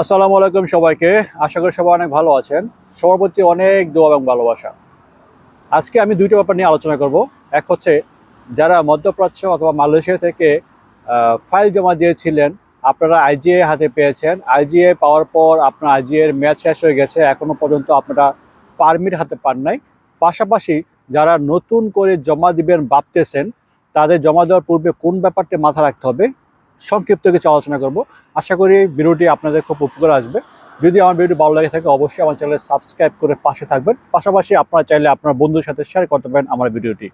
আসসালামু আলাইকুম সবাইকে। আশা করি সবাই অনেক ভালো আছেন। সবার প্রতি অনেক দোয়া এবং ভালোবাসা। আজকে আমি দুইটা ব্যাপার নিয়ে আলোচনা করব। এক হচ্ছে, যারা মধ্যপ্রাচ্য অথবা মালয়েশিয়া থেকে ফাইল জমা দিয়েছিলেন, আপনারা আইজিএ হাতে পেয়েছেন। আইজিএ পাওয়ার পর আপনার আইজিএ এর মেয়াদ শেষ হয়ে গেছে। এখনও পর্যন্ত আপনারা পারমিট হাতে পান নাই। পাশাপাশি, যারা নতুন করে জমা দিবেন ভাবতেছেন, তাদের জমা দেওয়ার পূর্বে কোন ব্যাপারটি মাথা রাখতে হবে? সংক্ষিপ্ত কিছু আলোচনা করব। আশা করি ভিডিওটি আপনাদের খুব উপকার আসবে। যদি আমার ভিডিও ভালো লাগে থাকে, অবশ্যই আমার চ্যানেল সাবস্ক্রাইব করে পাশে থাকবেন। পাশাপাশি আপনারা চাইলে আপনার বন্ধুর সাথে শেয়ার করতে পারেন আমার ভিডিওটি।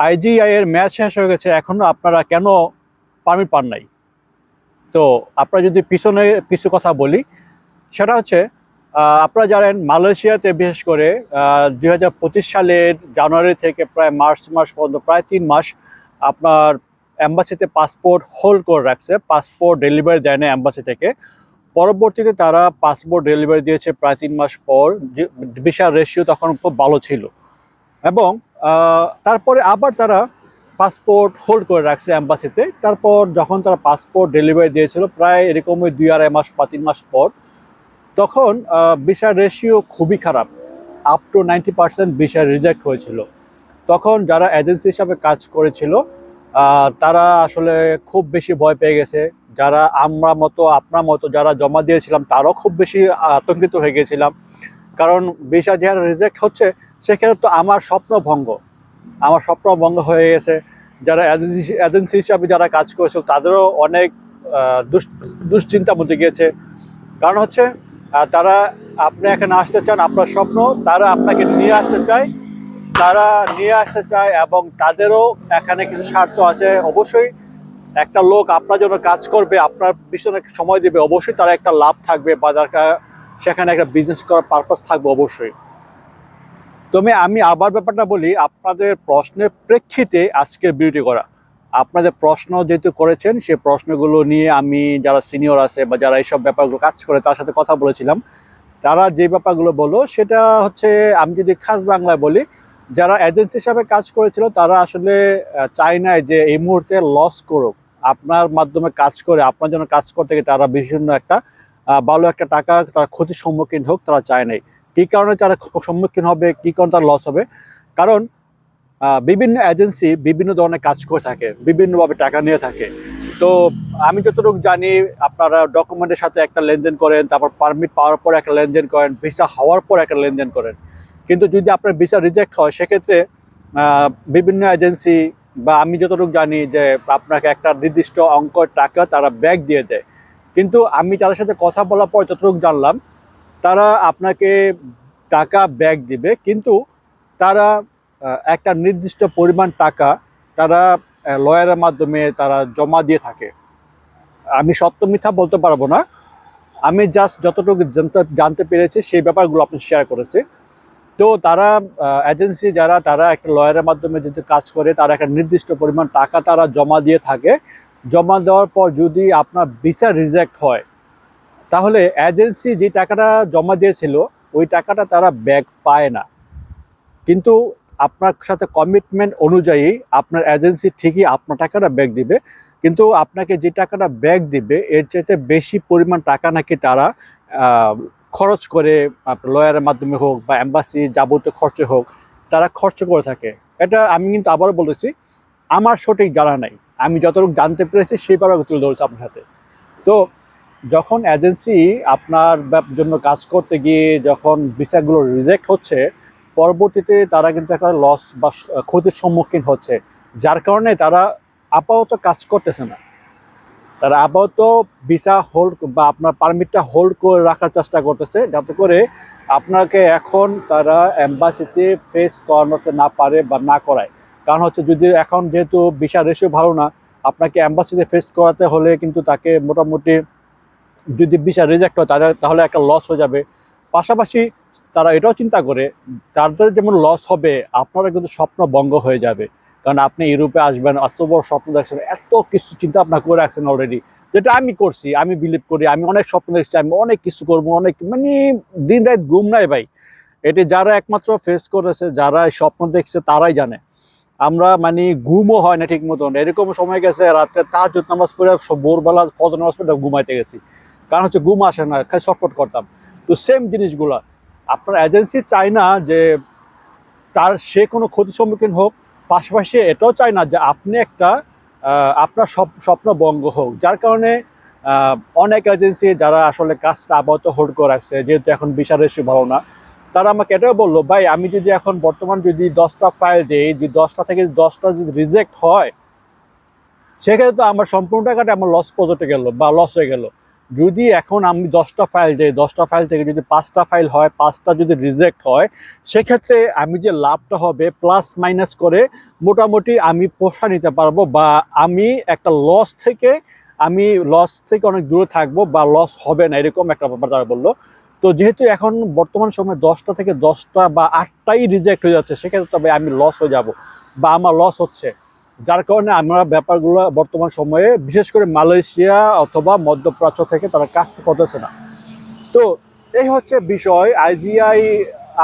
আইজিআই এর ম্যাচ শেষ হয়ে গেছে। এখনও আপনারা কেন পারমিট পান নাই? তো আপনারা যদি পিছনে কিছু কথা বলি, সেটা হচ্ছে আপনারা জানেন মালয়েশিয়াতে বিশেষ করে দুই হাজার পঁচিশ সালের জানুয়ারি থেকে প্রায় মার্চ মাস পর্যন্ত, প্রায় তিন মাস আপনার অ্যাম্বাসিতে পাসপোর্ট হোল্ড করে রাখছে, পাসপোর্ট ডেলিভারি দেয় না অ্যাম্বাসি থেকে। পরবর্তীতে তারা পাসপোর্ট ডেলিভারি দিয়েছে প্রায় তিন মাস পর বিশাল রেশিও তখন খুব ভালো ছিল। এবং তারপরে আবার তারা পাসপোর্ট হোল্ড করে রাখছে অ্যাম্বাসিতে তারপর যখন তারা পাসপোর্ট ডেলিভারি দিয়েছিল, প্রায় এরকমই দুই আড়াই মাস বা তিন মাস পর তখন ভিসার রেশিও খুবই খারাপ। Up to ninety percent visa reject হয়েছিল। তখন যারা এজেন্সি হিসাবে কাজ করেছিল তারা আসলে খুব বেশি ভয় পেয়ে গেছে। যারা আমরা মতো, আপনার মতো যারা জমা দিয়েছিলাম, তারাও খুব বেশি আতঙ্কিত হয়ে গেছিলাম। কারণ ভিসা যারা রিজেক্ট হচ্ছে, সেখানে তো আমার স্বপ্ন ভঙ্গ। আমার স্বপ্ন ভঙ্গ হয়ে গেছে। যারা এজেন্সি এজেন্সি হিসাবে যারা কাজ করেছিল, তাদেরও অনেক দুশ্চিন্তার মধ্যে গিয়েছে। কারণ হচ্ছে তারা আপনি এখানে আসতে চান, আপনার স্বপ্ন, তারা আপনাকে নিয়ে আসতে চায়। তারা নিয়ে আসতে চায় এবং তাদেরও এখানে কিছু স্বার্থ আছে। অবশ্যই একটা লোক আপনার জন্য কাজ করবে, আপনার পিছনে সময় দেবে। অবশ্যই তারা একটা লাভ থাকবে বা সেখানে একটা বিজনেস করার পারপাস থাকবে অবশ্যই। তবে আমি আবার ব্যাপারটা বলি, আপনাদের প্রশ্নের প্রেক্ষিতে আজকের ভিডিওটি করা। আপনাদের প্রশ্ন যেহেতু করেছেন সেই প্রশ্নগুলো নিয়ে আমি যারা সিনিয়র আছে বা যারা এইসব ব্যাপারগুলো কাজ করে তার সাথে কথা বলেছিলাম, তারা যে ব্যাপারগুলো বলল সেটা হচ্ছে, আমি যদি খাস বাংলায় বলি, যারা এজেন্সি হিসাবে কাজ করেছিল তারা আসলে চায় না যে এই মুহূর্তে লস করুক। আপনার মাধ্যমে কাজ করে, আপনার জন্য কাজ করতে গিয়ে তারা বিভিন্ন একটা ভালো একটা টাকা তারা ক্ষতির সম্মুখীন হোক, তারা চায় নাই। কী কারণে তারা সম্মুখীন হবে, কী কারণে তার লস হবে? কারণ বিভিন্ন এজেন্সি বিভিন্ন ধরনের কাজ করে থাকে, বিভিন্নভাবে টাকা নিয়ে থাকে। তো আমি যতটুকু জানি, আপনারা ডকুমেন্টের সাথে একটা লেনদেন করেন, তারপর পারমিট পাওয়ার পর একটা লেনদেন করেন ভিসা হওয়ার পর একটা লেনদেন করেন। কিন্তু যদি আপনার ভিসা রিজেক্ট হয়, সেক্ষেত্রে বিভিন্ন এজেন্সি বা আমি যতটুকু জানি যে আপনাকে একটা নির্দিষ্ট অঙ্কের টাকা তারা ব্যাগ দিয়ে দেয়। কিন্তু আমি তাদের সাথে কথা বলার পর যতটুকু জানলাম, তারা আপনাকে টাকা ব্যাগ দিবে, কিন্তু তারা একটা নির্দিষ্ট পরিমাণ টাকা তারা লয়ারের মাধ্যমে তারা জমা দিয়ে থাকে। আমি সত্য মিথ্যা বলতে পারব না। আমি জাস্ট যতটুকু জানতে জানতে পেরেছি সেই ব্যাপারগুলো আপনি শেয়ার করেছি। তো তারা এজেন্সি যারা, তারা একটা লয়ারের মাধ্যমে যদি কাজ করে, তারা একটা নির্দিষ্ট পরিমাণ টাকা তারা জমা দিয়ে থাকে। জমা দেওয়ার পর যদি আপনার ভিসা রিজেক্ট হয়, তাহলে এজেন্সি যে টাকাটা জমা দিয়েছিল, ওই টাকাটা তারা ব্যাক পায় না। কিন্তু আপনার সাথে কমিটমেন্ট অনুযায়ী আপনার এজেন্সি ঠিকই আপনার টাকাটা ব্যাক দিবে। কিন্তু আপনাকে যে টাকাটা ব্যাক দিবে, এর চাইতে বেশি পরিমাণ টাকা নাকি তারা খরচ করে লয়ারের মাধ্যমে হোক বা অ্যাম্বাসি যাবতীয় খরচে হোক, তারা খরচ করে থাকে। এটা আমি কিন্তু আবারও বলেছি, আমার সঠিক জানা নাই। আমি যতটুকু জানতে পেরেছি, সেই ব্যাপারে তুলে ধরেছি আপনার সাথে। তো, যখন এজেন্সি আপনার জন্য কাজ করতে গিয়ে যখন ভিসাগুলো রিজেক্ট হচ্ছে পরবর্তীতে তারা কিন্তু একটা লস বা ক্ষতির সম্মুখীন হচ্ছে। যার কারণে তারা আপাতত কাজ করতেছে না। তারা আপাতত ভিসা হোল্ড বা আপনার পারমিটটা হোল্ড করে রাখার চেষ্টা করতেছে যাতে করে আপনাকে এখন তারা এম্বাসিতে ফেস করানোতে না পারে বা না করায়। কারণ হচ্ছে যদি এখন যেহেতু ভিসা রেশিও ভালো না, আপনাকে এম্বাসিতে ফেস করাতে হলে কিন্তু তাকে মোটামুটি যদি ভিসা রিজেক্ট হয়, তাহলে তাহলে একটা লস হয়ে যাবে। পাশাপাশি তারা এটাও চিন্তা করে, তাদের যেমন লস হবে আপনারা কিন্তু স্বপ্ন ভঙ্গ হয়ে যাবে। কারণ আপনি ইউরোপে আসবেন, এত বড় স্বপ্ন দেখছেন, এত কিছু চিন্তা ভাবনা করে রাখছেন অলরেডি যেটা আমি করছি, আমি বিলিভ করি, আমি অনেক স্বপ্ন দেখছি, আমি অনেক কিছু করব, অনেক মানে দিন রাত ঘুম নাই ভাই। এটি যারা একমাত্র ফেস করেছে, যারা স্বপ্ন দেখছে, তারাই জানে। আমরা মানে ঘুমও হয় না ঠিক মতন। এরকম সময় গেছে, রাত্রে তাহাজ নামাজ পড়ে ভোরবেলা ফজর নামাজ পড়ে ঘুমাইতে গেছি। কারণ হচ্ছে ঘুম আসে না, খালি শর্টফট করতাম। তো সেম জিনিসগুলা। আপনার এজেন্সি চায় না যে তার, সে কোনো ক্ষতির সম্মুখীন হোক, পাশাপাশি এটাও চায় না যে আপনি একটা আপনার স্বপ- স্বপ্ন ভঙ্গ হোক। যার কারণে অনেক এজেন্সি যারা আসলে কাজটা আপাতত হোল্ড করে রাখছে, যেহেতু এখন বিচার রেশিও ভালো না, তারা আমাকে এটাও বলল, ভাই, আমি যদি এখন বর্তমান যদি দশটা ফাইল দিই, যদি দশটা থেকে দশটা যদি রিজেক্ট হয়, সেক্ষেত্রে তো আমার সম্পূর্ণ টাকাটা আমার লস প্রজেক্টে গেল বা লস হয়ে গেল। যদি এখন আমি দশটা ফাইল দিই দশটা ফাইল থেকে যদি পাঁচটা ফাইল হয়, পাঁচটা যদি রিজেক্ট হয়, সেক্ষেত্রে আমি যে লাভটা হবে প্লাস মাইনাস করে মোটামুটি আমি পোষা নিতে পারব বা আমি একটা লস থেকে আমি লস থেকে অনেক দূরে থাকব বা লস হবে না, এরকম একটা ব্যাপার তারা বলল। তো যেহেতু এখন বর্তমান সময় দশটা থেকে দশটা বা আটটাই রিজেক্ট হয়ে যাচ্ছে, সেক্ষেত্রে তবে আমি লস হয়ে যাব বা আমার লস হচ্ছে। যার কারণে আমরা ব্যাপারগুলো বর্তমান সময়ে, বিশেষ করে মালয়েশিয়া অথবা মধ্যপ্রাচ্য থেকে তারা কাজ করতেছে না। তো এই হচ্ছে বিষয়। আইজিআই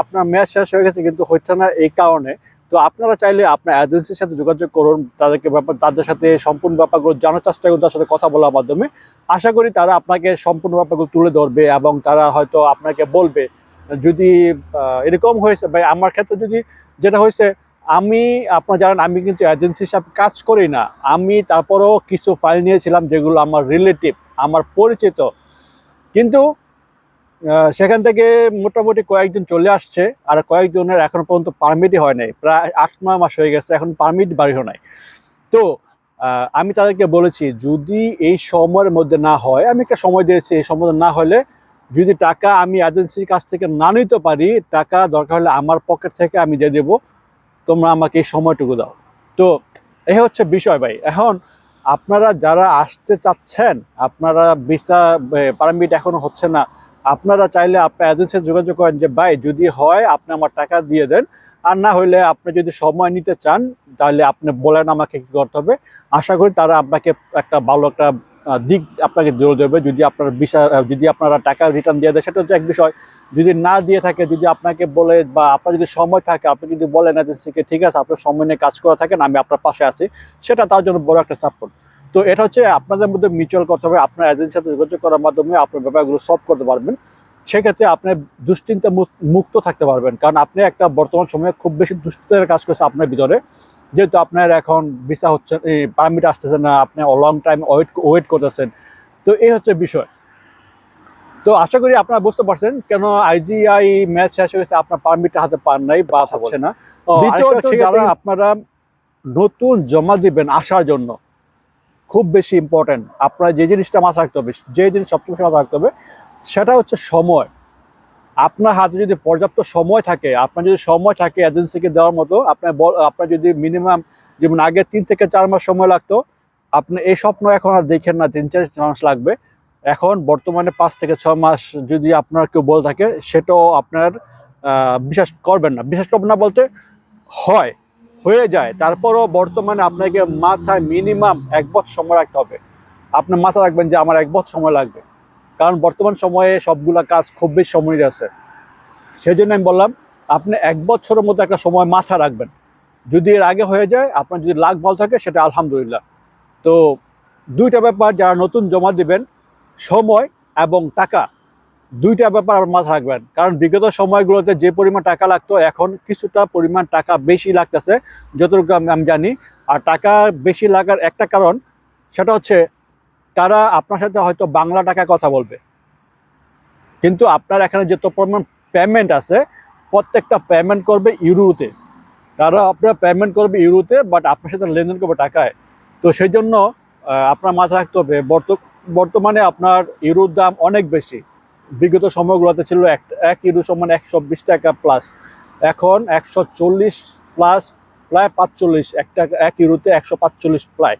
আপনার ম্যাচ শেষ হয়ে গেছে কিন্তু হচ্ছে না এই কারণে। তো আপনারা চাইলে আপনার এজেন্সির সাথে যোগাযোগ করুন, তাদেরকে ব্যাপার তাদের সাথে সম্পূর্ণ ব্যাপারগুলো জানার চেষ্টা করুন তার সাথে কথা বলার মাধ্যমে। আশা করি তারা আপনাকে সম্পূর্ণ ব্যাপারগুলো তুলে ধরবে এবং তারা হয়তো আপনাকে বলবে, যদি এরকম হয়েছে ভাই আমার ক্ষেত্রে যদি যেটা হয়েছে আমি, আপনার জানেন, আমি কিন্তু এজেন্সি হিসাবে কাজ করি না। আমি তারপরেও কিছু ফাইল নিয়েছিলাম যেগুলো আমার রিলেটিভ আমার পরিচিত। কিন্তু সেখান থেকে মোটামুটি কয়েকজন চলে আসছে আর কয়েকজনের এখন পর্যন্ত পারমিটই হয় নাই। প্রায় আট, নয় মাস হয়ে গেছে, এখন পারমিট বাড়ি হয় নাই। তো আমি তাদেরকে বলেছি, যদি এই সময়ের মধ্যে না হয়, আমি একটা সময় দিয়েছি, এই সময় না হলে যদি টাকা আমি এজেন্সির কাছ থেকে না নিতে পারি, টাকা দরকার হলে আমার পকেট থেকে আমি দিয়ে দেবো। তোমরা আমাকে এই সময়টুকু দাও। তো এই হচ্ছে বিষয় ভাই। এখন আপনারা যারা আসতে চাচ্ছেন, আপনারা ভিসা পারমিট এখনও হচ্ছে না, আপনারা চাইলে আপনার এজেন্সির যোগাযোগ করেন যে, ভাই, যদি হয়, আপনি আমার টাকা দিয়ে দেন। আর না হলে আপনি যদি সময় নিতে চান, তাহলে আপনি বলেন আমাকে কি করতে হবে। আশা করি তারা আপনাকে একটা ভালো একটা দিক আপনাকে দূরে দেবে যদি আপনার ভিসা যদি আপনারা টাকা রিটার্ন দিয়ে দেয়, সেটা হচ্ছে এক বিষয়। যদি না দিয়ে থাকে, যদি আপনাকে বলে বা আপনার যদি সময় থাকে, আপনি যদি বলেন এজেন্সিকে ঠিক আছে, আপনার সময় নিয়ে কাজ করা থাকেন, আমি আপনার পাশে আছি, সেটা তার জন্য বড় একটা সাপোর্ট তো এটা হচ্ছে আপনাদের মধ্যে মিউচুয়াল করতে হবে, আপনার এজেন্সির সাথে যোগাযোগ করার মাধ্যমে আপনার ব্যাপারগুলো সলভ করতে পারবেন। সেক্ষেত্রে আপনি দুশ্চিন্তা মুক- মুক্ত থাকতে পারবেন, কারণ আপনি একটা বর্তমান সময়ে খুব বেশি দুশ্চিন্তার কাজ করছে আপনার ভিতরে। যেহেতু আপনার এখন ভিসা হচ্ছে পারমিট আসতেছে না আপনি লং টাইম ওয়েট ওয়েট করতেছেন। তো এই হচ্ছে বিষয়। তো আশা করি আপনারা বুঝতে পারছেন কেন আইজিআই ম্যাচ শেষ হয়েছে আপনার পারমিট হাতে পান নাই বা হচ্ছে না। দ্বিতীয়ত যারা আপনারা নতুন জমা দিবেন আসার জন্য খুব বেশি ইম্পর্টেন্ট আপনার যে জিনিসটা মাথা রাখতে হবে যে জিনিস সবচেয়ে বেশি মাথা রাখতে হবে সেটা হচ্ছে সময়। আপনার হাতে যদি পর্যাপ্ত সময় থাকে, আপনার যদি সময় থাকে এজেন্সিকে দেওয়ার মতো, আপনার আপনার যদি মিনিমাম যেমন আগে তিন থেকে চার মাস সময় লাগতো, আপনি এই স্বপ্ন এখন আর দেখেন না, তিন চার মাস লাগবে। এখন বর্তমানে পাঁচ থেকে ছয় মাস যদি আপনার কেউ বলে থাকে, সেটাও আপনার বিশ্বাস করবেন না। বিশ্বাস করবেন না বলতে হয়, হয়ে যায়। তারপরও বর্তমানে আপনাকে মাথায় মিনিমাম এক বছর সময় রাখতে হবে। আপনি মাথা রাখবেন যে আমার এক বছর সময় লাগবে। কারণ বর্তমান সময়ে সবগুলা কাজ খুব বেশি সময় আছে। সেই জন্য আমি বললাম, আপনি এক বছরের মতো একটা সময় মাথা রাখবেন। যদি এর আগে হয়ে যায়, আপনার যদি লাখ ভালো থাকে, সেটা আলহামদুলিল্লাহ। তো দুইটা ব্যাপার যারা নতুন জমা দিবেন, সময় এবং টাকা, দুইটা ব্যাপার আপনার মাথা রাখবেন। কারণ বিগত সময়গুলোতে যে পরিমাণ টাকা লাগতো, এখন কিছুটা পরিমাণ টাকা বেশি লাগতেছে, যতটুকু আমি আমি জানি। আর টাকা বেশি লাগার একটা কারণ, সেটা হচ্ছে তারা আপনার সাথে হয়তো বাংলা টাকা কথা বলবে। কিন্তু আপনার এখানে যত পরিমাণ পেমেন্ট আছে, প্রত্যেকটা পেমেন্ট করবে ইউরোতে। তারা আপনার পেমেন্ট করবে ইউরোতে বাট আপনার সাথে লেনদেন করবে টাকায়। তো সেই জন্য আপনার মাথা রাখতে হবে, বর্ত- বর্তমানে আপনার ইউরোর দাম অনেক বেশি। বিগত সময়গুলোতে ছিল এক এক ইউরো সমান একশো বিশ টাকা প্লাস এখন একশো চল্লিশ প্লাস প্রায় পাঁচচল্লিশ এক টাকা এক ইউরোতে একশো পাঁচচল্লিশ প্রায়।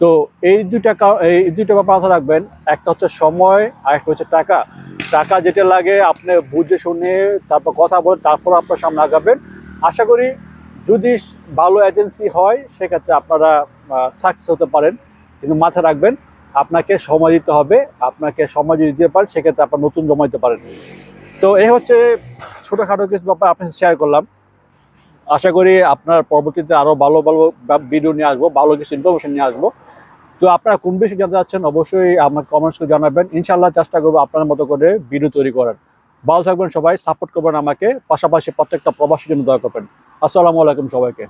তো এই দুইটা এই দুইটা মাথায় রাখবেন। একটা হচ্ছে সময়, আর একটা হচ্ছে টাকা। টাকা যেটা লাগে আপনি বুঝে শুনে, তারপর কথা বলে তারপর আপনার সামনে আগাবেন। আশা করি যদি ভালো এজেন্সি হয়, সেক্ষেত্রে আপনারা সাকসেস হতে পারেন। কিন্তু মাথায় রাখবেন, আপনাকে সময় দিতে হবে। আপনাকে সময় যদি দিতে পারেন, সেক্ষেত্রে আপনার নতুন জমা দিতে পারেন। তো তো এই হচ্ছে ছোটোখাটো কিছু ব্যাপার আপনার শেয়ার করলাম। আশা করি আপনার পরবর্তীতে আরও ভালো ভালো ভিডিও নিয়ে আসব, ভালো কিছু ইনফরমেশন নিয়ে আসব। তো আপনারা কোন বিষয়ে জানতে চাচ্ছেন অবশ্যই আমাকে কমেন্টস করে জানাবেন। ইনশাল্লাহ চেষ্টা করব আপনার মতো করে ভিডিও তৈরি করার। ভালো থাকবেন সবাই সাপোর্ট করবেন আমাকে। পাশাপাশি প্রত্যেকটা প্রবাসীর জন্য দয়া করবেন। আসসালামু আলাইকুম সবাইকে।